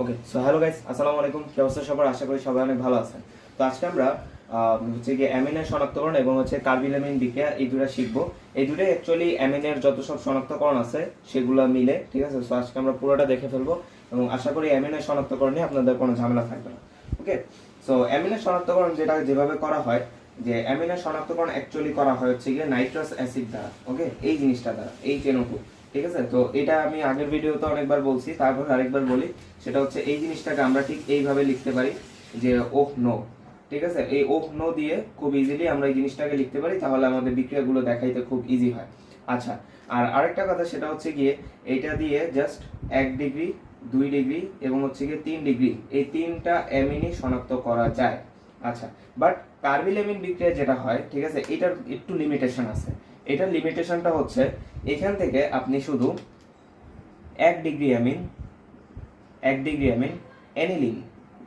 Okay so hello guys আসসালামু আলাইকুম। কি অবস্থা সবার? আশা করি সবাই অনেক ভালো আছেন। তো আজকে আমরা হচ্ছে গিয়ে অ্যামিনের শনাক্তকরণ এবং হচ্ছে কার্বিলামিন বিক্রিয়া এই দুটো শিখব। এই দুটো অ্যাকচুয়ালি অ্যামিনের যত সব শনাক্তকরণ আছে, সেগুলো মিলে, ঠিক আছে? সো আজকে আমরা পুরোটা দেখে ফেলব এবং আশা করি অ্যামিনের শনাক্তকরণে আপনাদের কোনো ঝামেলা থাকবে না। ওকে সো অ্যামিনের শনাক্তকরণ যেটা যেভাবে করা হয়, যে অ্যামিনের শনাক্তকরণ অ্যাকচুয়ালি করা হয় হচ্ছে গিয়ে নাইট্রাস অ্যাসিড দ্বারা ওকে এই জিনিসটা দ্বারা, এই চেনোটু ঠিক আছে? তো এটা আমি আগের ভিডিওতে অনেকবার বলছি, তারপর আরেকবার বলি। সেটা হচ্ছে এই জিনিসটাকে আমরা ঠিক এইভাবে লিখতে পারি যে ওহ, নো। ঠিক আছে? এই ওহ, নো দিয়ে খুব ইজিলি আমরা এই জিনিসটাকে লিখতে পারি, তাহলে আমাদের বিক্রিয়াগুলো দেখাইতে খুব ইজি হয়। আচ্ছা আর আরেকটা কথা সেটা হচ্ছে গিয়ে এইটা দিয়ে জাস্ট এক ডিগ্রি দুই ডিগ্রি এবং হচ্ছে গিয়ে তিন ডিগ্রি এই তিনটা অ্যামিনই শনাক্ত করা যায়। আচ্ছা বাট কার্বিলামিন বিক্রিয়া যেটা হয়, ঠিক আছে? এটার একটু লিমিটেশন আছে। এটার লিমিটেশনটা হচ্ছে এখান থেকে আপনি শুধু এক ডিগ্রি অ্যামিন এক ডিগ্রি অ্যামিন অ্যানিলিন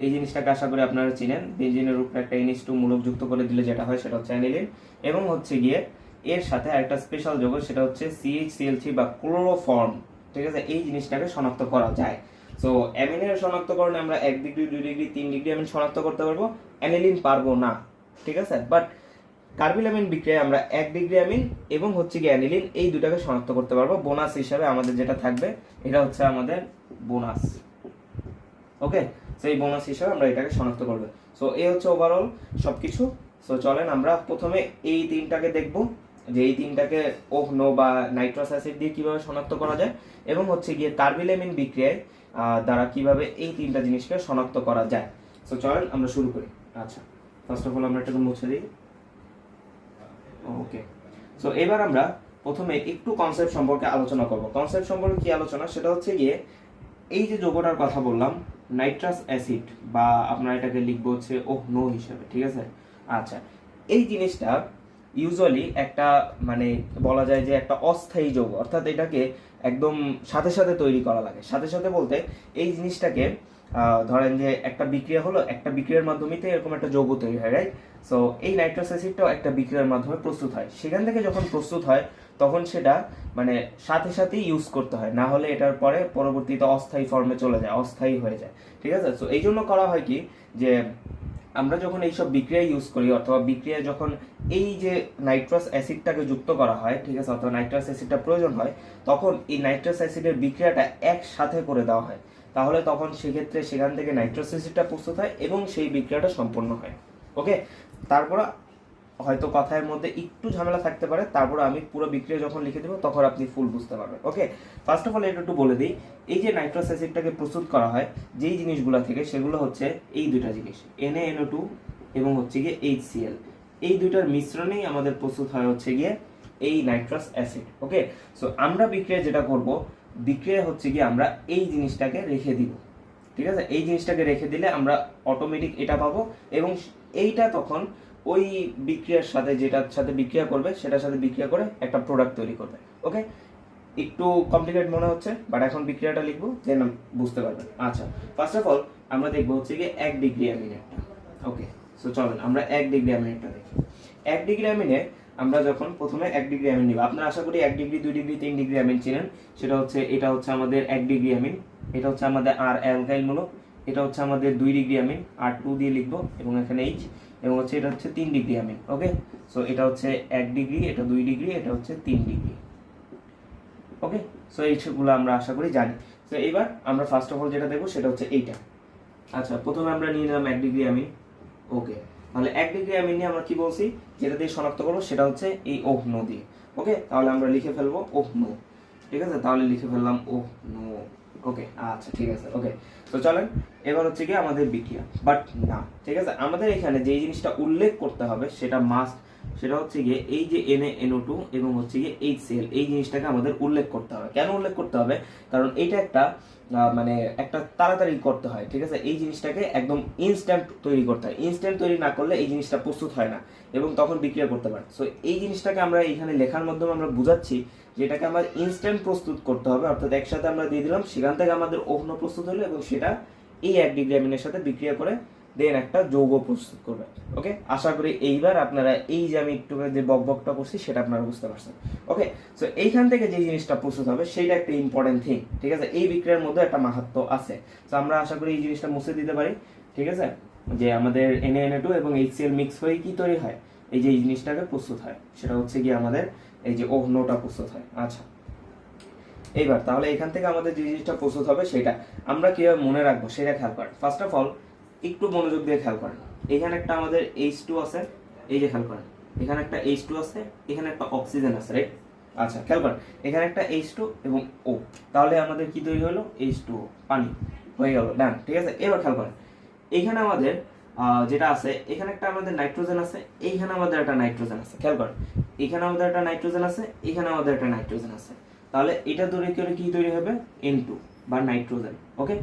এই জিনিসটাকে আশা করি আপনারা চিনেন। বেঞ্জিনের উপরে একটা এনএস টু মূলক যুক্ত করে দিলে যেটা হয় সেটা হচ্ছে অ্যানিলিন এবং হচ্ছে গিয়ে এর সাথে একটা স্পেশাল যৌগ সেটা হচ্ছে সিএইচসিএল থ্রি বা ক্লোরোফর্ম ঠিক আছে? এই জিনিসটাকে শনাক্ত করা যায়। সো অ্যামিনের শনাক্তকরণে আমরা এক ডিগ্রি দুই ডিগ্রি তিন ডিগ্রি অ্যামিন শনাক্ত করতে পারব। অ্যানিলিন পারব না। ঠিক আছে? বাট কার্বিলামিন বিক্রিয়ায় আমরা এক ডিগ্রি অ্যামিন এবং হচ্ছে গিয়ে অ্যানিলিন এই দুটাকে শনাক্ত করতে পারব। বোনাস হিসাবে আমাদের যেটা থাকবে, এটা হচ্ছে আমাদের বোনাস। ওকে? সেই বোনাস হিসাবে আমরা এটাকে শনাক্ত করব। সো এই হচ্ছে ওভারঅল সবকিছু। সো চলেন আমরা প্রথমে এই তিনটাকে দেখব যে এই তিনটাকে ওহ নো বা নাইট্রাস অ্যাসিড দিয়ে কীভাবে শনাক্ত করা যায় এবং হচ্ছে গিয়ে কার্বিলামিন বিক্রিয়ায় দ্বারা কীভাবে এই তিনটা জিনিসকে শনাক্ত করা যায়। সো চলেন আমরা শুরু করি। আচ্ছা ফার্স্ট অফ অল আমরা এটাকে মুছে দিই। ওকে সো এবার আমরা প্রথমে একটু কনসেপ্ট সম্পর্কে আলোচনা করব। কনসেপ্ট সম্পর্কে কি আলোচনা? সেটা হচ্ছে গিয়ে এই যে যোগটার কথা বললাম নাইট্রাস অ্যাসিড বা আপনারা এটাকে লিখব হচ্ছে ওহ, নো হিসাবে, ঠিক আছে? আচ্ছা এই জিনিসটা ইউজুয়ালি একটা মানে বলা যায় যে একটা অস্থায়ী যৌগ, অর্থাৎ এটাকে একদম সাথে সাথে তৈরি করা লাগে। সাথে সাথে বলতে এই জিনিসটাকে ধরেন যে একটা বিক্রিয়া হলো, একটা বিক্রিয়ার মাধ্যমেই এরকম একটা যৌগ তৈরি হয় রাইট সো এই নাইট্রাস অ্যাসিডটাও একটা বিক্রিয়ার মাধ্যমে প্রস্তুত হয়। সেখান থেকে যখন প্রস্তুত হয়, তখন সেটা মানে সাথে সাথেই ইউজ করতে হয়। না হলে এটার পরে পরবর্তীতে অস্থায়ী ফর্মে চলে যায়, অস্থায়ী হয়ে যায়। ঠিক আছে? সো এই জন্য করা হয় কি? যে আমরা যখন এইসব বিক্রিয়া ইউজ করি, অথবা বিক্রিয়া যখন এই যে নাইট্রাস অ্যাসিডটাকে যুক্ত করা হয়, ঠিক আছে? অথবা নাইট্রাস অ্যাসিডটা প্রয়োজন হয়, তখন এই নাইট্রাস অ্যাসিডের বিক্রিয়াটা একসাথে করে দেওয়া হয়। তাহলে তখন সেক্ষেত্রে সেখান থেকে নাইট্রাস অ্যাসিডটা প্রস্তুত হয় এবং সেই বিক্রিয়াটা সম্পন্ন হয়। ওকে? তারপর হয়তো কথার মধ্যে একটু ঝামেলা থাকতে পারে, তারপর আমি পুরো বিক্রিয়া যখন লিখে দেবো তখন আপনি ফুল বুঝতে পারবেন, ওকে? ফার্স্ট অফ অল এটা একটু বলে দিই, এই যে নাইট্রাস অ্যাসিডটাকে প্রস্তুত করা হয়, যেই জিনিসগুলো থেকে সেগুলো হচ্ছে এই দুইটা জিনিস এনএ টু এবং হচ্ছে গিয়ে এইচসিএল এই দুইটার মিশ্রণেই আমাদের প্রস্তুত হয় হচ্ছে গিয়ে এই নাইট্রাস অ্যাসিড ওকে? সো আমরা বিক্রিয়া যেটা করব বিক্রিয়া হচ্ছে গিয়ে আমরা এই জিনিসটাকে রেখে দিব। ঠিক আছে? এই জিনিসটাকে রেখে দিলে আমরা অটোমেটিক এটা পাবো এবং এইটা তখন ওই বিক্রিয়ার সাথে যেটার সাথে বিক্রিয়া করবে, সেটার সাথে বিক্রিয়া করে একটা প্রোডাক্ট তৈরি করবে। ওকে একটু কমপ্লিকেট মনে হচ্ছে বাট এখন বিক্রিয়াটা লিখব দেন বুঝতে পারবেন। আচ্ছা ফার্স্ট অফ অল আমরা দেখব হচ্ছে গিয়ে এক ডিগ্রি অ্যামিনেটটা ওকে সো চলেন, আমরা এক ডিগ্রি অ্যামিনেটটা দেখি। এক ডিগ্রি অ্যামিনে আমরা যখন প্রথমে এক ডিগ্রি অ্যামিন নিব, আপনারা আশা করি এক ডিগ্রি দুই ডিগ্রি তিন ডিগ্রি অ্যামিন ছিলেন সেটা হচ্ছে, এটা হচ্ছে আমাদের এক ডিগ্রি অ্যামিন এটা হচ্ছে আমাদের আর অ্যালকাইল মূলক এটা হচ্ছে আমাদের দুই ডিগ্রি অ্যামিন আর টু দিয়ে লিখব, এবং এখানে এইচ এবং হচ্ছে এটা হচ্ছে তিন ডিগ্রি অ্যামিন ওকে সো এটা হচ্ছে এক ডিগ্রি এটা দুই ডিগ্রি এটা হচ্ছে তিন ডিগ্রি ওকে সো এইগুলো আমরা আশা করি জানি। তো এবার আমরা ফার্স্ট অফ অল যেটা দেখব, সেটা হচ্ছে এইটা। আচ্ছা প্রথমে আমরা নিয়ে নিলাম এক ডিগ্রি অ্যামিন ওকে তাহলে এক ডিগ্রি অ্যামিন নিয়ে আমরা কি বলছি? যেটা দিয়ে শনাক্ত করব, সেটা হচ্ছে এই ওহ নদী ওকে? তাহলে আমরা লিখে ফেলব ওহ নো। ঠিক আছে? তাহলে লিখে ফেললাম ওহ নো। ওকে? আচ্ছা ঠিক আছে। ওকে? তো চলেন, এবার হচ্ছে কি আমাদের বিক্রিয়া। বাট না, ঠিক আছে? আমাদের এখানে যে জিনিসটা উল্লেখ করতে হবে, সেটা মাস্ট সেটা হচ্ছে গিয়ে এই যে এন এনএ এনও টু এবং হচ্ছে গিয়ে এইচ সিএল এই জিনিসটাকে আমাদের উল্লেখ করতে হবে। কেন উল্লেখ করতে হবে? কারণ এটা একটা মানে একটা তাড়াতাড়ি করতে হয়, ঠিক আছে? এই জিনিসটাকে একদম ইনস্ট্যান্ট তৈরি করতে হয়। ইনস্ট্যান্ট তৈরি না করলে এই জিনিসটা প্রস্তুত হয় না এবং তখন বিক্রিয়া করতে পারে। সো এই জিনিসটাকে আমরা এখানে লেখার মাধ্যমে আমরা বুঝাচ্ছি, যেটাকে আমার ইনস্ট্যান্ট প্রস্তুত করতে হবে। অর্থাৎ একসাথে আমরা দিয়ে দিলাম, সেখান থেকে আমাদের অগ্ন প্রস্তুত হলো এবং সেটা এই এক ডিগ্রি অ্যামিনের সাথে বিক্রিয়া করে দেন একটা যৌগ প্রস্তুত করবে ওকে আশা করি এইবার আপনারা এই যে আমি একটু যে বক বকটা করছি, সেটা আপনারা বুঝতে পারছেন ওকে সো এইখান থেকে যে জিনিসটা প্রস্তুত হবে, সেটা একটা ইম্পর্টেন্ট থিং ঠিক আছে? এই বিক্রিয়ার মধ্যে একটা মাহাত্ম আছে। তো আমরা আশা করি এই জিনিসটা মুছে দিতে পারি, ঠিক আছে? যে আমাদের এনএ এনএ টু এবং এইচ এইচসিএল মিক্স হয়ে কি তৈরি হয়? এই যে এই জিনিসটাকে প্রস্তুত হয়, সেটা হচ্ছে কি আমাদের এই যে ওহনোটা প্রস্তুত হয়। আচ্ছা এইবার তাহলে এখান থেকে আমাদের যে জিনিসটা প্রস্তুত হবে, সেটা আমরা কীভাবে মনে রাখব, সেটা খেয়াল করেন। ফার্স্ট অফ অল একটু মনোযোগ দিয়ে খেয়াল করেন। এখানে একটা আমাদের এইচ টু আছে, এই যে খেয়াল করেন। এখানে একটা এইচ টু আছে, এখানে একটা অক্সিজেন আছে রাইট আচ্ছা খেয়াল করেন। এখানে একটা এইচ টু এবং ও তাহলে আমাদের কি তৈরি হলো? এইচ টু পানি। হয়ে গেল ডান ঠিক আছে? এবার খেয়াল করেন। এখানে আমাদের যেটা আছে, এখানে একটা আমাদের নাইট্রোজেন আছে, এইখানে আমাদের একটা নাইট্রোজেন আছে, খেয়াল করেন। এখানে আমাদের একটা নাইট্রোজেন আছে, এখানে আমাদের একটা নাইট্রোজেন আছে। তাহলে এটা তৈরি করে কি তৈরি হবে? এন টু বা নাইট্রোজেন ওকে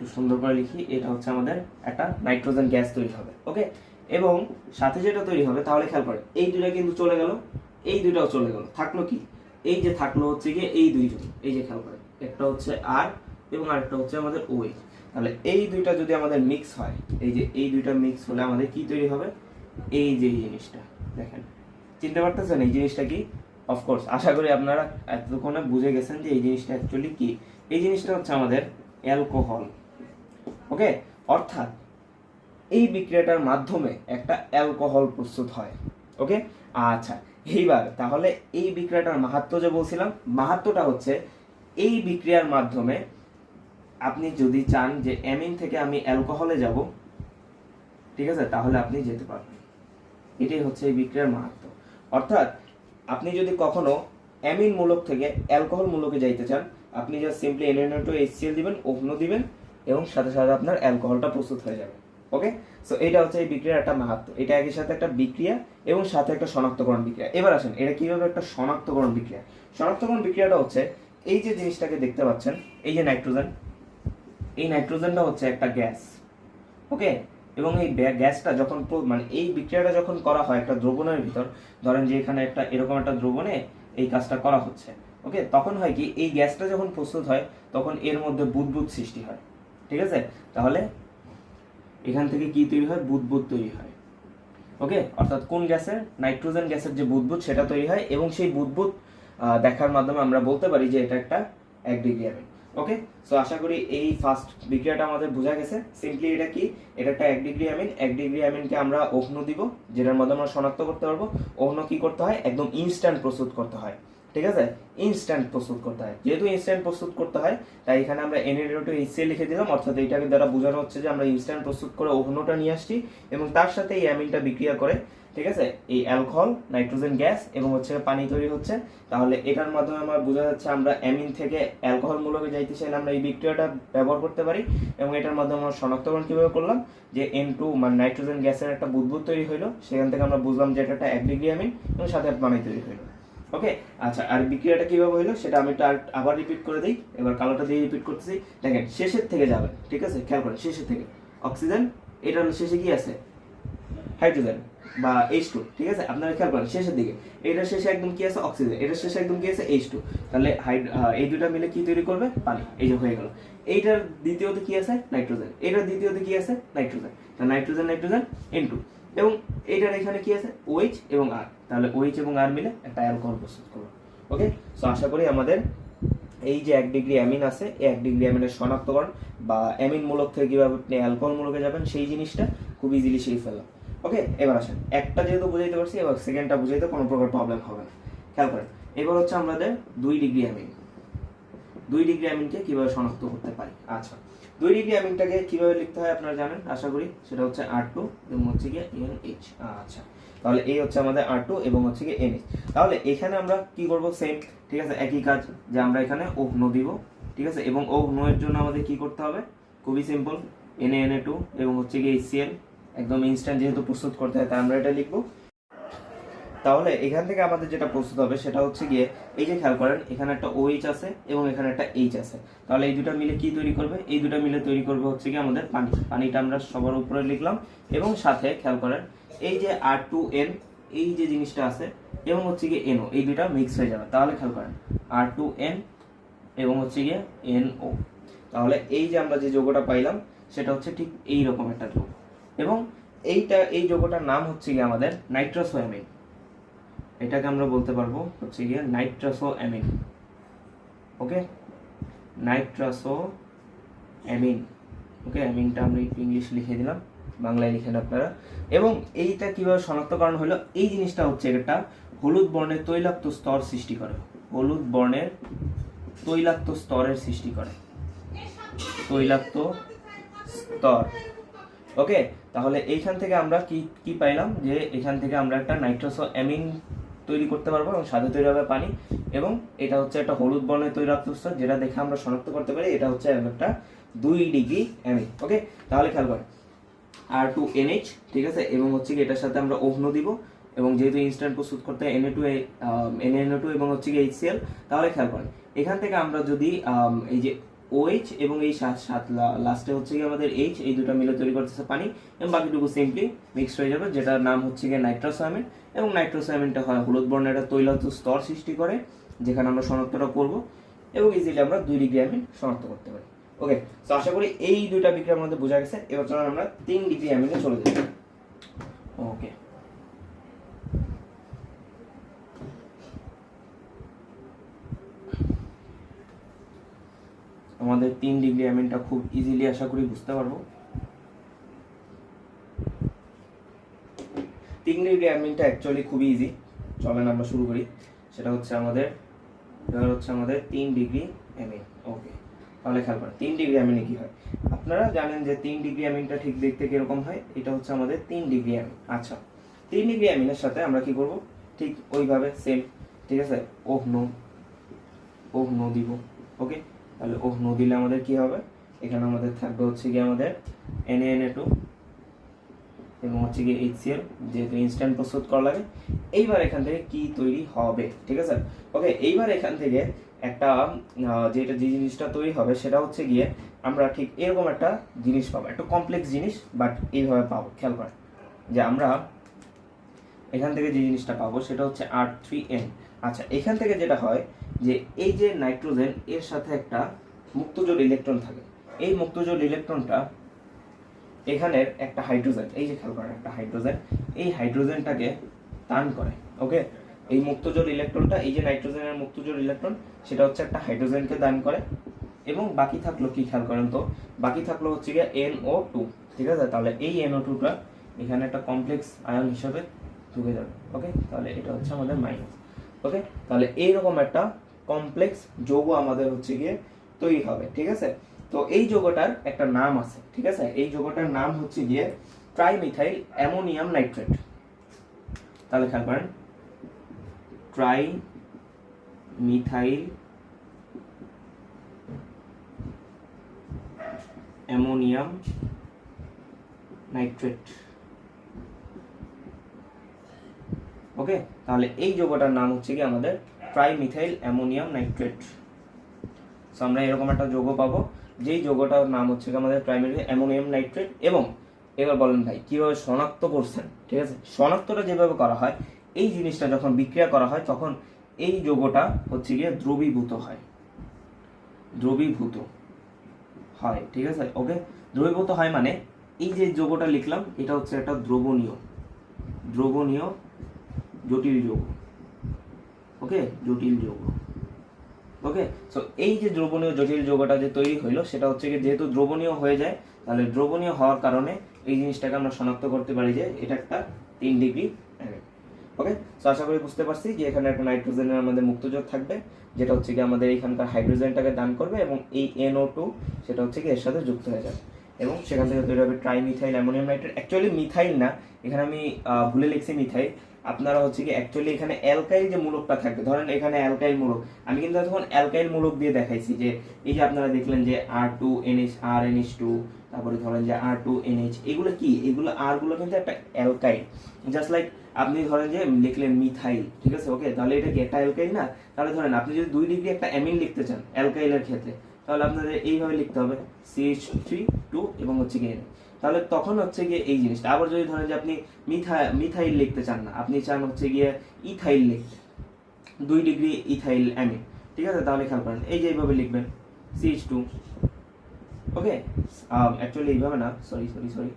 একটু সুন্দর করে লিখি, এটা হচ্ছে আমাদের একটা নাইট্রোজেন গ্যাস তৈরি হবে, ওকে? এবং সাথে যেটা তৈরি হবে, তাহলে খেয়াল করে এই দুইটা কিন্তু চলে গেল, এই দুইটাও চলে গেল, থাকল কি? এই যে থাকল হচ্ছে গিয়ে এই দুইজন, এই যে খেয়াল করে একটা হচ্ছে আর এবং আরেকটা হচ্ছে আমাদের ওই তাহলে এই দুইটা যদি আমাদের মিক্স হয়, এই যে এই দুইটা মিক্স হলে আমাদের কি তৈরি হবে? এই যে জিনিসটা, দেখেন, চিনতে পারতেছেন এই জিনিসটা কি? অফকোর্স আশা করি আপনারা এতক্ষণে বুঝে গেছেন যে এই জিনিসটা অ্যাকচুয়ালি কি? এই জিনিসটা হচ্ছে আমাদের অ্যালকোহল ওকে? অর্থাৎ এই বিক্রিয়াটার মাধ্যমে একটা অ্যালকোহল প্রস্তুত হয়, ওকে? আচ্ছা এইবার তাহলে এই বিক্রিয়াটার মাহাত্ম যে বলছিলাম মাহাত্মটা হচ্ছে এই বিক্রিয়ার মাধ্যমে আপনি যদি চান যে অ্যামিন থেকে আমি অ্যালকোহলে যাব, ঠিক আছে? তাহলে আপনি যেতে পারবেন। এটাই হচ্ছে এই বিক্রিয়ার মাহাত্ম অর্থাৎ আপনি যদি কখনো অ্যামিন মূলক থেকে অ্যালকোহল মূলকে যাইতে চান, আপনি জাস্ট সিম্পলি এনএনও এইচসিএল দিবেন ওহনো দিবেন এবং সাথে সাথে আপনার অ্যালকোহলটা প্রস্তুত হয়ে যাবে। ওকে? সো এটা হচ্ছে এই বিক্রিয়ার একটা মাহাত্ম এটা একই সাথে একটা বিক্রিয়া এবং সাথে একটা শনাক্তকরণ বিক্রিয়া। এবার আসেন, এটা কীভাবে একটা শনাক্তকরণ বিক্রিয়া? শনাক্তকরণ বিক্রিয়াটা হচ্ছে, এই যে জিনিসটাকে দেখতে পাচ্ছেন, এই যে নাইট্রোজেন, এই নাইট্রোজেনটা হচ্ছে একটা গ্যাস। ওকে? এবং এই গ্যাসটা যখন মানে এই বিক্রিয়াটা যখন করা হয় একটা দ্রবণের ভিতর, ধরেন যে এখানে একটা এরকম একটা দ্রবণে এই কাজটা করা হচ্ছে। ওকে? তখন হয় কি, এই গ্যাসটা যখন প্রস্তুত হয়, তখন এর মধ্যে বুদবুদ সৃষ্টি হয়। ঠিক আছে? তাহলে এখান থেকে কি তৈরি হয়? বুদবুদ তৈরি হয়। ওকে? অর্থাৎ কোন গ্যাসের? নাইট্রোজেন গ্যাসের যে বুদবুদ সেটা তৈরি হয় এবং সেই বুদবুদ দেখার মাধ্যমে আমরা বলতে পারি যে এটা একটা এক ডিগ্রি অ্যামিন ওকে? সো আশা করি এই ফার্স্ট বিক্রিয়াটা আমাদের বোঝা গেছে। সিম্পলি এটা কি? এটা একটা এক ডিগ্রি অ্যামিন এক ডিগ্রি অ্যামিনকে আমরা অগ্ন দিব, যেটার মাধ্যমে আমরা শনাক্ত করতে পারব। অগ্ন কি করতে হয়? একদম ইনস্ট্যান্ট প্রস্তুত করতে হয়। ঠিক আছে? ইনস্ট্যান্ট প্রস্তুত করতে হয়। যেহেতু ইনস্ট্যান্ট প্রস্তুত করতে হয়, তাই এখানে আমরা এনএডও টু এইচসিএল লিখে দিলাম। অর্থাৎ এইটাকে দ্বারা বোঝানো হচ্ছে যে আমরা ইনস্ট্যান্ট প্রস্তুত করে অগ্নটা নিয়ে আসছি এবং তার সাথে এই অ্যামিনটা বিক্রিয়া করে, ঠিক আছে? এই অ্যালকোহল নাইট্রোজেন গ্যাস এবং হচ্ছে পানি তৈরি হচ্ছে। তাহলে এটার মাধ্যমে আমার বোঝা যাচ্ছে আমরা অ্যামিন থেকে অ্যালকোহল মূলকে যাইতে চাইলে আমরা এই বিক্রিয়াটা ব্যবহার করতে পারি এবং এটার মাধ্যমে আমরা শনাক্তকরণ কীভাবে করলাম? যে এন টু মানে নাইট্রোজেন গ্যাসের একটা বুদবুদ তৈরি হইল। সেখান থেকে আমরা বুঝলাম যে এটা একটা অ্যামিন এবং সাথে পানি তৈরি হইল। ওকে আচ্ছা আর বিক্রিয়াটা কীভাবে হইল সেটা আমি আবার রিপিট করে দিই। এবার কালোটা দিয়ে রিপিট করতেছি। দেখেন, শেষের থেকে যাবে, ঠিক আছে? খেয়াল করেন, শেষের থেকে। অক্সিজেন এটার শেষে কি আছে? হাইড্রোজেন বা এইচ টু ঠিক আছে? আপনারা খেয়াল করেন, শেষের দিকে। এটার শেষে একদম কি আছে? অক্সিজেন এটার শেষে একদম কি আছে? এইচ টু তাহলে এই দুটা মিলে কি তৈরি করবে? পানি। এই যে হয়ে গেল। এইটার দ্বিতীয়তে কি আছে? নাইট্রোজেন এটার দ্বিতীয়তে কি আছে? Nitrogen nitrogen nitrogen N two এবং এইটার এখানে কি আছে? ওইচ এবং আর তাহলে ওইচ এবং আর মিলে একটা অ্যালকোহল প্রস্তুত করব। ওকে সো আশা করি আমাদের এই যে এক ডিগ্রি অ্যামিন আছে, এই এক ডিগ্রি অ্যামিনের শনাক্তকরণ বা অ্যামিন মূলক থেকে কীভাবে আপনি অ্যালকোহল মূলকে যাবেন, সেই জিনিসটা খুব ইজিলি শিখে ফেললাম। ওকে এবার আসেন। একটা যেহেতু বুঝাইতে পারছি, এবার সেকেন্ডটা বুঝাইতে কোনো প্রকার প্রবলেম হবে না। খেয়াল করেন। এবার হচ্ছে আমাদের দুই ডিগ্রি অ্যামিন দুই ডিগ্রি অ্যামিনকে কীভাবে শনাক্ত করতে পারি? আচ্ছা। ডিগ্রি অ্যামিনটাকে কীভাবে লিখতে হয় আপনারা জানেন, আশা করি। সেটা হচ্ছে আর টু এবং হচ্ছে গিয়ে এন এইচ আচ্ছা। তাহলে এই হচ্ছে আমাদের আর টু এবং হচ্ছে গিয়ে এন এইচ। তাহলে এখানে আমরা কি করব? সেম ঠিক আছে? একই কাজ যে আমরা এখানে অগ্ন দিব, ঠিক আছে? এবং অগ্ন এর জন্য আমাদের কি করতে হবে? খুবই সিম্পল এন এন টু এবং হচ্ছে গিয়ে এইচসিএল একদম ইনস্ট্যান্ট যেহেতু প্রস্তুত করতে হয় তাই আমরা এটা লিখব। তাহলে এখান থেকে আমাদের যেটা প্রস্তুত হবে সেটা হচ্ছে গিয়ে এই যে খেয়াল করেন, এখানে একটা OH আছে এবং এখানে একটা এইচ আছে। তাহলে এই দুটো মিলে কি তৈরি করবে? এই দুটো মিলে তৈরি করবে হচ্ছে গিয়ে আমাদের পানি। পানিটা আমরা সবার উপরে লিখলাম এবং সাথে খেয়াল করেন, এই যে আর টু এন এই যে জিনিসটা আছে এবং হচ্ছে গিয়ে এনও এই দুটা মিক্স হয়ে যাবে। তাহলে খেয়াল করেন আর টু এন এবং হচ্ছে গিয়ে এন ও তাহলে এই যে আমরা যে যোগটা পাইলাম, সেটা হচ্ছে ঠিক এই রকম একটা যৌগ। এবং এইটা, এই যৌগটার নাম হচ্ছে গিয়ে আমাদের নাইট্রাসো অ্যামিন এটাকে আমরা বলতে পারব হচ্ছে গিয়ে নাইট্রাসো অ্যামিন। ওকে? নাইট্রাসো অ্যামিন। ওকে? অ্যামিনটা আমরা একটু ইংলিশ লিখে দিলাম, বাংলায় লিখেন আপনারা। এবং এইটা কীভাবে শনাক্তকরণ হলো? এই জিনিসটা হচ্ছে একটা হলুদ বর্ণের তৈলাক্ত স্তর সৃষ্টি করে। হলুদ বর্ণের তৈলাক্ত স্তরের সৃষ্টি করে। তৈলাক্ত স্তর। ওকে? তাহলে এইখান থেকে আমরা কি কি পাইলাম? যে এখান থেকে আমরা একটা নাইট্রোসো অ্যামিন তৈরি করতে পারব এবং সাথে তৈরি হবে পানি এবং এটা হচ্ছে একটা হলুদ বর্ণের তৈলাক্ত স্তর যেটা দেখে আমরা শনাক্ত করতে পারি। এটা হচ্ছে একটা দুই ডিগ্রি অ্যামিন ওকে? তাহলে খেয়াল করেন। আর টু এনএইচ, ঠিক আছে? এবং হচ্ছে কি এটার সাথে আমরা ওহন দিব। এবং যেহেতু ইনস্ট্যান্ট প্রস্তুত করতে এনএ টু এনএনও টু এবং হচ্ছে কি এইচসিএল তাহলে খেয়াল করেন। এখান থেকে আমরা যদি এই যে ওএইচ এবং এই সাত সাত লাস্টে হচ্ছে কি আমাদের এইচ এই দুটো মিলে তৈরি করতেছে পানি, এবং বাকিটুকু সিম্পলি মিক্সড হয়ে যাবে, যেটার নাম হচ্ছে গিয়ে নাইট্রোসামিন এবং নাইট্রোসামিনটা হয় হলুদ বর্ণের একটা তৈলাক্ত স্তর সৃষ্টি করে, যেখানে আমরা শনাক্তটা করব, এবং ইজিলি আমরা দুই ডিগ্রি অ্যামিন শনাক্ত করতে পারি। ওকে তো আশা করি এই দুইটা বিক্রিয়ার মধ্যে বোঝা গেছে, এবার চলুন আমরা তিন ডিগ্রি অ্যামিনে চলে যাই। ওকে আমাদের তিন ডিগ্রি অ্যামিনটা খুব ইজিলি আশা করি বুঝতে পারব। তিন ডিগ্রি অ্যামিনটা অ্যাকচুয়ালি খুবই ইজি চলেন আমরা শুরু করি। সেটা হচ্ছে আমাদের, এবার হচ্ছে আমাদের তিন ডিগ্রি অ্যামিন ওকে তাহলে খেয়াল করেন, তিন ডিগ্রি অ্যামিনে কি হয়? আপনারা জানেন যে তিন ডিগ্রি অ্যামিনটা ঠিক দেখতে কীরকম হয়? এটা হচ্ছে আমাদের তিন ডিগ্রি অ্যামিন আচ্ছা তিন ডিগ্রি অ্যামিনের সাথে আমরা কি করব? ঠিক ওইভাবে সেম ঠিক আছে? ওহ, নো ওহ, নো দিব। ওকে তাহলে ওহ নো দিলে আমাদের কি হবে? এখানে আমাদের থাকবে হচ্ছে কি আমাদের এন এন টু এবং হচ্ছে কি এইচসিএল যেহেতু ইনস্ট্যান্ট প্রস্তুত করা লাগে। এইবার এখান থেকে কি তৈরি হবে? ঠিক আছে? ওকে এইবার এখান থেকে একটা যেটা যে জিনিসটা তৈরি হবে, সেটা হচ্ছে গিয়ে আমরা ঠিক এরকম একটা জিনিস পাবো। একটা কমপ্লেক্স জিনিস বাট এইভাবে পাবো। খেয়াল করেন যে আমরা এখান থেকে যে জিনিসটা পাবো, সেটা হচ্ছে আর থ্রি এন আচ্ছা এখান থেকে যেটা হয় যে এই যে নাইট্রোজেন, এর সাথে একটা মুক্তজোড় ইলেকট্রন থাকে। এই মুক্তজোড় ইলেকট্রনটা এখানের একটা হাইড্রোজেন, এই যে খেয়াল করেন, একটা হাইড্রোজেন, এই হাইড্রোজেনটাকে টান করে, ওকে? এই মুক্তজোড় ইলেকট্রনটা, এই যে নাইট্রোজেনের মুক্তজোড় ইলেকট্রন, সেটা হচ্ছে একটা হাইড্রোজেনকে দান করে। এবং বাকি থাকল কি খেয়াল করেন তো? বাকি থাকল হচ্ছে গিয়ে এন ও টু ঠিক আছে? তাহলে এই এন ও টুটা এখানে একটা কমপ্লেক্স আয়ন হিসাবে ঢুকে যাবে, ওকে? তাহলে এটা হচ্ছে আমাদের মাইনাস ওকে? তাহলে এইরকম একটা কমপ্লেক্স যৌগ আমাদের হচ্ছে গিয়ে তৈরি হবে, ঠিক আছে? তো এই যৌগটার একটা নাম আছে, ঠিক আছে? এই যৌগটার নাম হচ্ছে গিয়ে ট্রাইমিথাইল অ্যামোনিয়াম নাইট্রেট তাহলে খেয়াল করেন tri methyl ammonium nitrate okay তাহলে এই যৌগটার নাম হচ্ছে কি আমাদের ট্রাইমিথাইল অ্যামোনিয়াম নাইট্রেট সো আমরা এরকম একটা যৌগ পাবো, যেই যৌগটার নাম হচ্ছে আমাদের প্রাইমারি অ্যামোনিয়াম নাইট্রেট এবং এবার বলেন ভাই, কীভাবে শনাক্ত করছেন, ঠিক আছে? শনাক্তটা যেভাবে করা হয়, এই জিনিসটা যখন বিক্রিয়া করা হয়, তখন এই যৌগটা হচ্ছে গিয়ে দ্রবীভূত হয়। দ্রবীভূত হয়, ঠিক আছে? ওকে দ্রবীভূত হয় মানে এই যে যৌগটা লিখলাম, এটা হচ্ছে একটা দ্রবণীয়। দ্রবণীয় জটিল যৌগ। ওকে জটিল যৌগ। ওকে সো এই যে দ্রবণীয় জটিল যৌগটা যে তৈরি হইল, সেটা হচ্ছে কি যেহেতু দ্রবণীয় হয়ে যায়, তাহলে দ্রবণীয় হওয়ার কারণে এই জিনিসটাকে আমরা শনাক্ত করতে পারি যে এটা একটা তিন ডিগ্রি ওকে সো আশা করি বুঝতে পারছি যে এখানে একটা নাইট্রোজেনের আমাদের মুক্তজোগ থাকবে, যেটা হচ্ছে কি আমাদের এখানকার হাইড্রোজেনটাকে দান করবে এবং এই এনও টু সেটা হচ্ছে কি এর সাথে যুক্ত হয়ে যাবে। এবং সেখান থেকে তৈরি হবে trimethyl ammonium nitrate actually methyl না, এখানে আমি ভুলে লিখছি মিথাইল আপনারা হচ্ছে কি অ্যাকচুয়ালি এখানে অ্যালকাইল যে মূলকটা থাকবে, ধরেন এখানে অ্যালকাইল মূলক। আমি কিন্তু তখন অ্যালকাইল মূলক দিয়ে দেখাইছি যে, এই যে আপনারা দেখলেন যে R two NH R NH two তারপরে ধরেন যে আর টু এনএইচ এগুলো কি? এগুলো আরগুলো কিন্তু একটা অ্যালকাইল জাস্ট লাইক আপনি ধরেন যে লিখলেন মিথাইল ঠিক আছে ওকে তাহলে এটা কি একটা অ্যালকাইল না? তাহলে ধরেন আপনি যদি দুই ডিগ্রি একটা অ্যামিন লিখতে চান অ্যালকাইলের ক্ষেত্রে তাহলে আপনাদের এইভাবে লিখতে হবে সিএইচ থ্রি টু এবং হচ্ছে গিয়ে তাহলে তখন হচ্ছে গিয়ে এই জিনিসটা। আবার যদি ধরেন যে আপনি মিথা, মিথাইল লিখতে চান না, আপনি চান হচ্ছে গিয়ে ইথাইল লিখতে। দুই ডিগ্রি ইথাইল অ্যামিন ঠিক আছে? তাহলে খেয়াল করেন, এই যে এইভাবে লিখবেন। সিএইচ টু ওকে? অ্যাকচুয়ালি এইভাবে না। সরি সরি সরি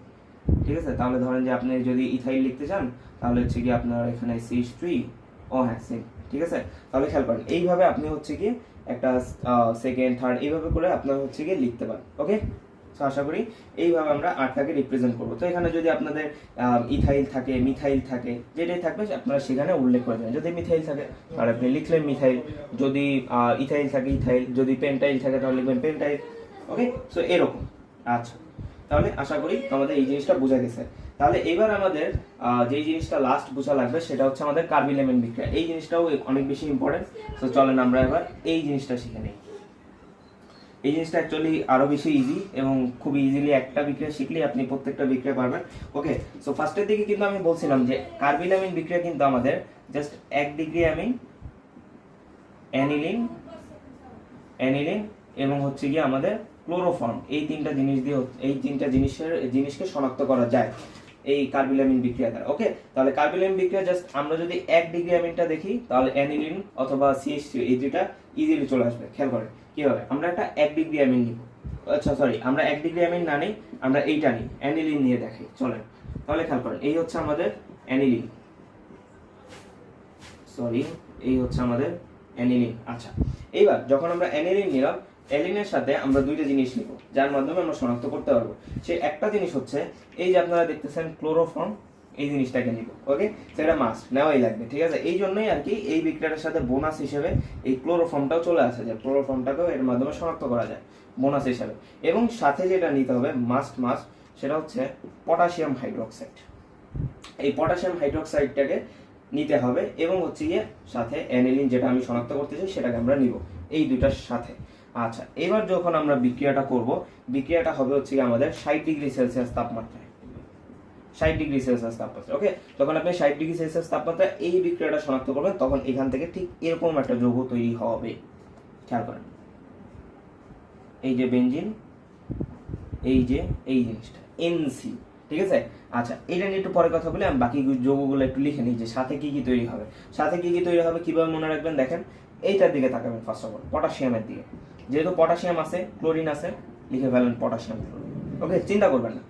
ঠিক আছে? তাহলে ধরেন যে আপনি যদি ইথাইল লিখতে চান, তাহলে হচ্ছে গিয়ে আপনার এখানে সিএইচ থ্রি ও হ্যাঁ সেম ঠিক আছে? তাহলে খেয়াল করেন, এইভাবে আপনি হচ্ছে কি একটা সেকেন্ড থার্ড এইভাবে করে আপনার হচ্ছে গিয়ে লিখতে পারেন ওকে সো আশা করি এইভাবে আমরা আটটাকে রিপ্রেজেন্ট করব। তো এখানে যদি আপনাদের ইথাইল থাকে মিথাইল থাকে, যেটাই থাকবে আপনারা সেখানে উল্লেখ করে দেবেন। যদি মিথাইল থাকে, তাহলে আপনি লিখলেন মিথাইল যদি ইথাইল থাকে ইথাইল যদি পেন্টাইল থাকে, তাহলে লিখবেন পেন্টাইল ওকে সো এরকম। আচ্ছা। তাহলে আশা করি আমাদের এই জিনিসটা বোঝা গেছে। তাহলে এবার আমাদের যেই জিনিসটা লাস্ট বোঝা লাগবে সেটা হচ্ছে আমাদের কার্বিলেমেন্ট বিক্রিয়া। এই জিনিসটাও অনেক বেশি ইম্পর্টেন্ট তো চলেন আমরা এবার এই জিনিসটা শিখে নিই। এই জিনিসটা অ্যাকচুয়ালি আরও বেশি ইজি এবং খুব ইজিলি একটা বিক্রিয়া শিখলেই আপনি প্রত্যেকটা বিক্রিয়া পারবেন। ওকে সো ফার্স্টের দিকে কিন্তু আমি বলছিলাম যে কার্বিলামিন বিক্রিয়া কিন্তু আমাদের জাস্ট এক ডিগ্রি আমি অ্যানিলিন অ্যানিলিন এবং হচ্ছে গিয়ে আমাদের ক্লোরোফর্ম এই তিনটা জিনিস দিয়ে এই তিনটা জিনিসের জিনিসকে শনাক্ত করা যায়। এই কার্বিলামিন বিক্রিয়া দ্বারা ওকে তাহলে কার্বিলামিন বিক্রিয়া জাস্ট আমরা যদি এক ডিগ্রি অ্যামিনটা দেখি, তাহলে অ্যানিলিন অথবা সিএইচ এই দুইটা ইজিলি চলে আসবে, খেয়াল করেন হবে? আমরা একটা এক ডিগ্রি অ্যামিন নিব। আচ্ছা সরি আমরা এক ডিগ্রি অ্যামিন না নিই, আমরা এইটা নিই অ্যানিলিন নিয়ে দেখি, চলেন। তাহলে খেয়াল করেন, এই হচ্ছে আমাদের অ্যানিলিন সরি এই হচ্ছে আমাদের অ্যানিলিন আচ্ছা এইবার যখন আমরা অ্যানিলিন নিলাম অ্যালিনের সাথে আমরা দুইটা জিনিস নিব, যার মাধ্যমে আমরা শনাক্ত করতে পারব। সে একটা জিনিস হচ্ছে, এই যে আপনারা দেখতেছেন ক্লোরোফর্ম এই জিনিসটাকে নিব ওকে সেটা মাস্ট নেওয়াই লাগবে, ঠিক আছে? এই জন্যই আর কি এই বিক্রিয়াটার সাথে বোনাস হিসেবে এই ক্লোরোফর্মটাও চলে আসে যে ক্লোরোফর্মটাকেও এর মাধ্যমে শনাক্ত করা যায় বোনাস হিসাবে। এবং সাথে যেটা নিতে হবে মাস্ট মাস্ট সেটা হচ্ছে পটাশিয়াম হাইড্রোক্সাইড এই পটাশিয়াম হাইড্রোক্সাইডটাকে নিতে হবে, এবং হচ্ছে গিয়ে সাথে অ্যানিলিন যেটা আমি শনাক্ত করতে চাই, সেটাকে আমরা নিব, এই দুইটার সাথে। আচ্ছা এবার যখন আমরা বিক্রিয়াটা করব, বিক্রিয়াটা হবে হচ্ছে আমাদের ষাট ডিগ্রি সেলসিয়াস তাপমাত্রায়। ষাট ডিগ্রি সেলসিয়াস তাপমাত্রা ওকে যখন আপনি ষাট ডিগ্রি সেলসিয়াস তাপমাত্রা এই বিক্রিয়াটা শনাক্ত করবেন, তখন এখান থেকে ঠিক এরকম একটা যৌগ তৈরি হবে। খেয়াল করেন। এই যে বেঞ্জিন, এই যে, এই জিনিসটা এনসি ঠিক আছে? আচ্ছা এটা নিয়ে একটু পরে কথা বলে, আমি বাকি যৌগগুলো একটু লিখে নিই যে সাথে কি কি তৈরি হবে। সাথে কি কি তৈরি হবে, কীভাবে মনে রাখবেন? দেখেন, এইটার দিকে তাকাবেন ফার্স্ট অফ অল পটাশিয়ামের দিকে। যেহেতু পটাশিয়াম আছে, ক্লোরিন আছে লিখে ফেলেন পটাশিয়াম। ওকে, চিন্তা করবেন না।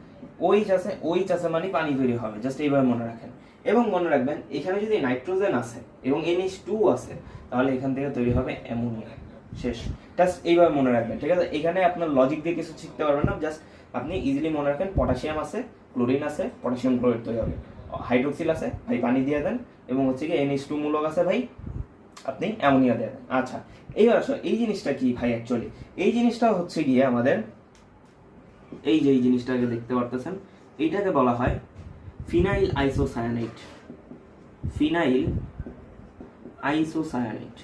ওই চাষে ওই চাষে মানে পানি তৈরি হবে, জাস্ট এইভাবে মনে রাখেন। এবং মনে রাখবেন, এখানে যদি নাইট্রোজেন আছে এবং এনএইচ টু আছে, তাহলে এখান থেকে তৈরি হবে অ্যামোনিয়া। শেষ। জাস্ট এইভাবে মনে রাখবেন, ঠিক আছে? এখানে আপনার লজিক দিয়ে কিছু শিখতে পারবেন না, জাস্ট আপনি ইজিলি মনে রাখেন, পটাশিয়াম আছে, ক্লোরিন আছে, পটাশিয়াম ক্লোরাইড তৈরি হবে। হাইড্রোক্সিল আছে, ভাই পানি দিয়ে দেন, এবং হচ্ছে কি এনএইচ টু মূলক আছে, ভাই আপনি অ্যামোনিয়া দেন। আচ্ছা এইবার আসো, এই জিনিসটা কি ভাই অ্যাকচুয়ালি এই জিনিসটা হচ্ছে গিয়ে আমাদের, এই যে এই জিনিসটাকে দেখতে পারতেছেন, এইটাকে বলা হয় phenyl isocyanate phenyl isocyanate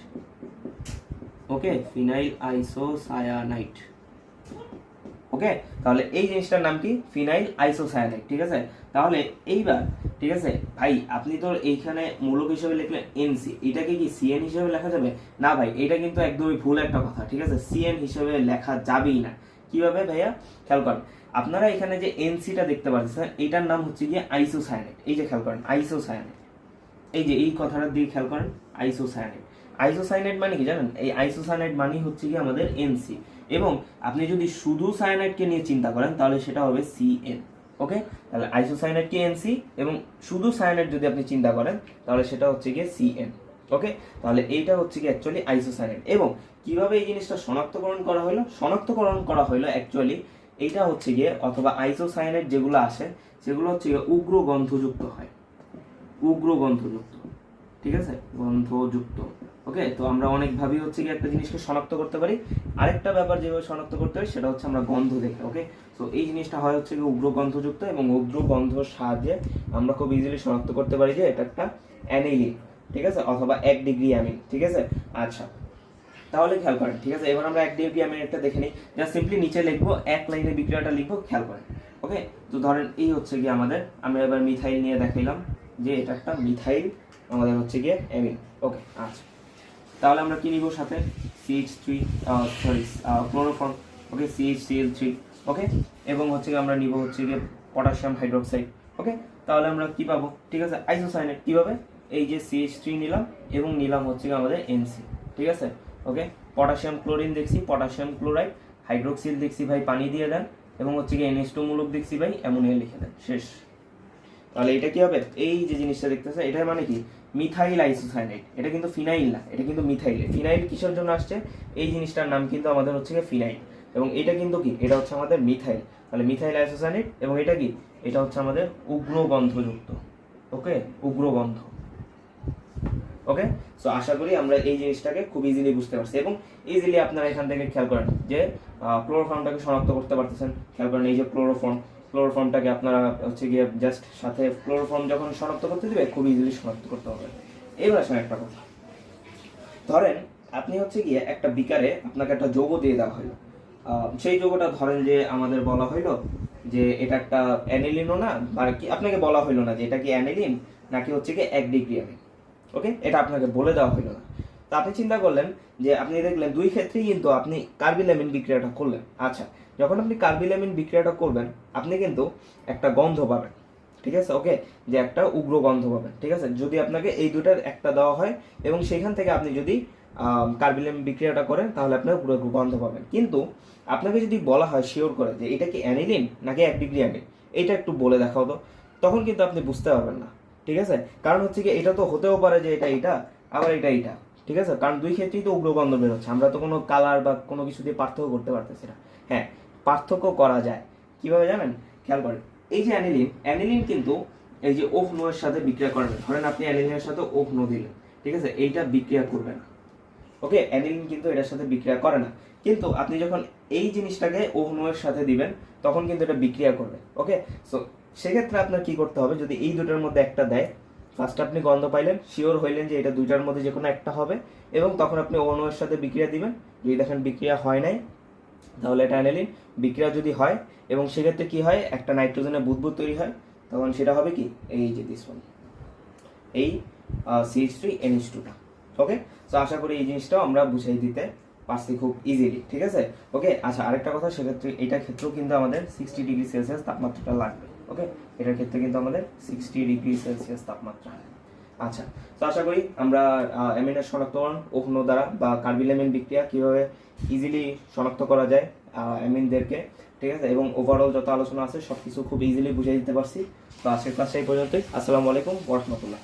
okay? Phenyl isocyanate okay? তাহলে এই জিনিসটার নাম কি? ফিনাইল আইসোসায়ানাইট ঠিক আছে? তাহলে এইবার, ঠিক আছে? ভাই, আপনি তো এইখানে মূলক হিসেবে লিখলেন এনসি এটাকে কি সিএন হিসেবে লেখা যাবে? না ভাই, এটা কিন্তু একদমই ভুল একটা কথা, ঠিক আছে? সিএন হিসেবে লেখা যাবেই না। কীভাবে ভাইয়া? খেয়াল করেন, আপনারা এখানে যে এনসিটা দেখতে পাচ্ছেন এটার নাম হচ্ছে গিয়ে আইসোসায়ানাইট এই যে খেয়াল করেন আইসোসায়ানাইট এই যে এই কথাটা দিয়ে খেয়াল করেন আইসোসায়ানাইট আইসোসায়ানাইট মানে কি জানেন? এই আইসোসায়ানাইট মানে হচ্ছে কি আমাদের এনসি এবং আপনি যদি শুধু সায়ানাইডকে নিয়ে চিন্তা করেন, তাহলে সেটা হবে সিএন ওকে? তাহলে আইসোসায়ানাইড কি এনসি এবং শুধু সায়ানাইড যদি আপনি চিন্তা করেন, তাহলে সেটা হচ্ছে গিয়ে সিএন ওকে? তাহলে এইটা হচ্ছে কি অ্যাকচুয়ালি আইসোসায়ানাইড এবং কীভাবে এই জিনিসটা শনাক্তকরণ করা হলো? শনাক্তকরণ করা হলো অ্যাকচুয়ালি এইটা হচ্ছে গিয়ে অথবা আইসোসায়ানাইড যেগুলো আসে, সেগুলো হচ্ছে গিয়ে উগ্র গন্ধযুক্ত হয়। উগ্র গন্ধযুক্ত ঠিক আছে? গন্ধযুক্ত। ওকে তো আমরা অনেকভাবেই হচ্ছে কি একটা জিনিসকে শনাক্ত করতে পারি। আরেকটা ব্যাপার যেভাবে শনাক্ত করতে পারি সেটা হচ্ছে আমরা গন্ধ দেখে ওকে তো এই জিনিসটা হয় হচ্ছে উগ্র গন্ধযুক্ত এবং উগ্র গন্ধর সাহায্যে আমরা খুব ইজিলি শনাক্ত করতে পারি যে এটা একটা অ্যানিলিন, ঠিক আছে? অথবা এক ডিগ্রি অ্যামিন, ঠিক আছে? আচ্ছা তাহলে খেয়াল করেন, ঠিক আছে? এবার আমরা এক ডিগ্রি অ্যামিনেটটা দেখে নিই। যা সিম্পলি নিচে লিখব, এক লাইনে বিক্রিয়াটা লিখব, খেয়াল করেন ওকে তো ধরেন এই হচ্ছে কি আমাদের, আমরা এবার মিথাইল নিয়ে দেখাইলাম যে এটা একটা মিথাইল, আমাদের হচ্ছে গিয়ে অ্যামিন ওকে আচ্ছা। তাহলে আমরা কি নিব সাথে? CH three sorry chloroform okay CH Cl three okay এবং হচ্ছে গিয়ে আমরা নিব হচ্ছে গিয়ে পটাশিয়াম হাইড্রোক্সাইড ওকে তাহলে আমরা কি পাবো? ঠিক আছে আইসোসাইনেট কীভাবে? এই যে সিএইচ থ্রি নিলাম এবং নিলাম হচ্ছে গিয়ে আমাদের এনসি ঠিক আছে? ওকে পটাশিয়াম ক্লোরিন দেখছি পটাশিয়াম ক্লোরাইড হাইড্রোক্সিল দেখছি ভাই, পানি দিয়ে দেন, এবং হচ্ছে কি এনএস টু মূলক দেখছি ভাই অ্যামোনিয়া লিখে দেন, শেষ। তাহলে এটা কি হবে? এই যে জিনিসটা দেখতেছে, এটার মানে কি? মিথাইল আইসোসায়ানাইড এটা কিন্তু ফিনাইল না, এটা কিন্তু মিথাইল। ফিনাইল কিসের জন্য আসছে? এই জিনিসটার নাম কিন্তু আমাদের হচ্ছে কি ফিনাইল। এবং এটা কিন্তু কি? এটা হচ্ছে আমাদের মিথাইল। তাহলে মিথাইল আইসোসায়ানাইড এবং এটা কি? এটা হচ্ছে আমাদের উগ্র গন্ধযুক্ত ওকে? উগ্র গন্ধ ওকে? সো আশা করি আমরা এই জিনিসটাকে খুব ইজিলি বুঝতে পারছি। এবং ইজিলি আপনারা এখান থেকে খেয়াল করেন যে ক্লোরোফর্মটাকে শনাক্ত করতে পারতেছেন। খেয়াল করেন এই যে ক্লোরোফর্ম ক্লোরোফর্মটাকে আপনারা হচ্ছে গিয়ে জাস্ট সাথে ক্লোরোফর্ম যখন শনাক্ত করতে দিবে, খুব ইজিলি শনাক্ত করতে হবে। এবার আসেন একটা কথা। ধরেন আপনি হচ্ছে গিয়ে একটা বিকারে আপনাকে একটা যৌগ দিয়ে দেওয়া হলো। সেই যৌগটা ধরেন যে আমাদের বলা হইল যে এটা একটা অ্যানিলিনও না, বা কি আপনাকে বলা হইল না যে এটা কি অ্যানিলিন, নাকি হচ্ছে কি এক ডিগ্রি অ্যামিন ওকে এটা আপনাকে বলে দেওয়া হইল না। তো আপনি চিন্তা করলেন যে আপনি দেখলেন দুই ক্ষেত্রেই কিন্তু আপনি কার্বিলামিন বিক্রিয়াটা করলেন। আচ্ছা যখন আপনি কার্বিলামিন বিক্রিয়াটা করবেন, আপনি কিন্তু একটা গন্ধ পাবেন, ঠিক আছে? ওকে? যে একটা উগ্র গন্ধ পাবেন, ঠিক আছে? যদি আপনাকে এই দুটার একটা দেওয়া হয় এবং সেখান থেকে আপনি যদি কার্বিলামিন বিক্রিয়াটা করেন, তাহলে আপনার পুরো গন্ধ পাবেন। কিন্তু আপনাকে যদি বলা হয় শিওর করে যে এটা কি অ্যানিলিন নাকি এক ডিগ্রি অ্যানিল এটা একটু বলে দেখাও তো। তখন কিন্তু আপনি বুঝতে পারবেন না, ঠিক আছে? কারণ হচ্ছে কি, এটা তো হতেও পারে যে এটা এটা আবার এটা এটা ঠিক আছে? কারণ দুই ক্ষেত্রেই তো উগ্র গন্ধ বের হচ্ছে আমরা তো কোনো কালার বা কোনো কিছু দিয়ে পার্থক্য করতে পারতেছি না। হ্যাঁ পার্থক্য করা যায়। কীভাবে জানেন? খেয়াল করেন। এই যে অ্যানিলিন অ্যানিলিন কিন্তু এই যে ওহ নোয়ের সাথে বিক্রিয়া করে না। ধরেন আপনি অ্যানিলিনের সাথে ওহ নো দিলেন, ঠিক আছে? এইটা বিক্রিয়া করবে না। ওকে? অ্যানিলিন কিন্তু এটার সাথে বিক্রিয়া করে না। কিন্তু আপনি যখন এই জিনিসটাকে ওহ নোয়ের সাথে দিবেন, তখন কিন্তু এটা বিক্রিয়া করবে। ওকে? সো সেক্ষেত্রে আপনার কি করতে হবে? যদি এই দুটোর মধ্যে একটা দেয় ফার্স্ট আপনি গন্ধ পাইলেন শিওর হইলেন যে এটা দুইটার মধ্যে যে কোনো একটা হবে এবং তখন আপনি অনুয়ের সাথে বিক্রিয়া দিবেন। যদি দেখেন বিক্রিয়া হয় নাই, তাহলে এটা অ্যানিলিন। বিক্রিয়া যদি হয় এবং সেক্ষেত্রে কি হয়, একটা নাইট্রোজেনের বুদবুদ তৈরি হয়, তখন সেটা হবে কি? এই যে দিস ওয়ান এই সিএইচ থ্রি এনএইচ টুটা ওকে তো আশা করি এই জিনিসটাও আমরা বুঝাই দিতে পারছি খুব ইজিলি ঠিক আছে? ওকে আচ্ছা আরেকটা কথা, সেক্ষেত্রে এটার ক্ষেত্রেও কিন্তু আমাদের সিক্সটি ডিগ্রি সেলসিয়াস তাপমাত্রাটা লাগবে। ওকে এটার ক্ষেত্রে কিন্তু আমাদের সিক্সটি ডিগ্রি সেলসিয়াস তাপমাত্রা। আচ্ছা তো আশা করি আমরা অ্যামিনের শনাক্তকরণ ওহ্ন দ্বারা বা কার্বিল অ্যামিন বিক্রিয়া কীভাবে ইজিলি শনাক্ত করা যায় অ্যামিনদেরকে ঠিক আছে? এবং ওভারঅল যত আলোচনা আছে সব কিছু খুব ইজিলি বুঝিয়ে দিতে পারছি। তো আজকের ক্লাস এই পর্যন্তই। আসসালামু আলাইকুম ওরহমতুল্লাহ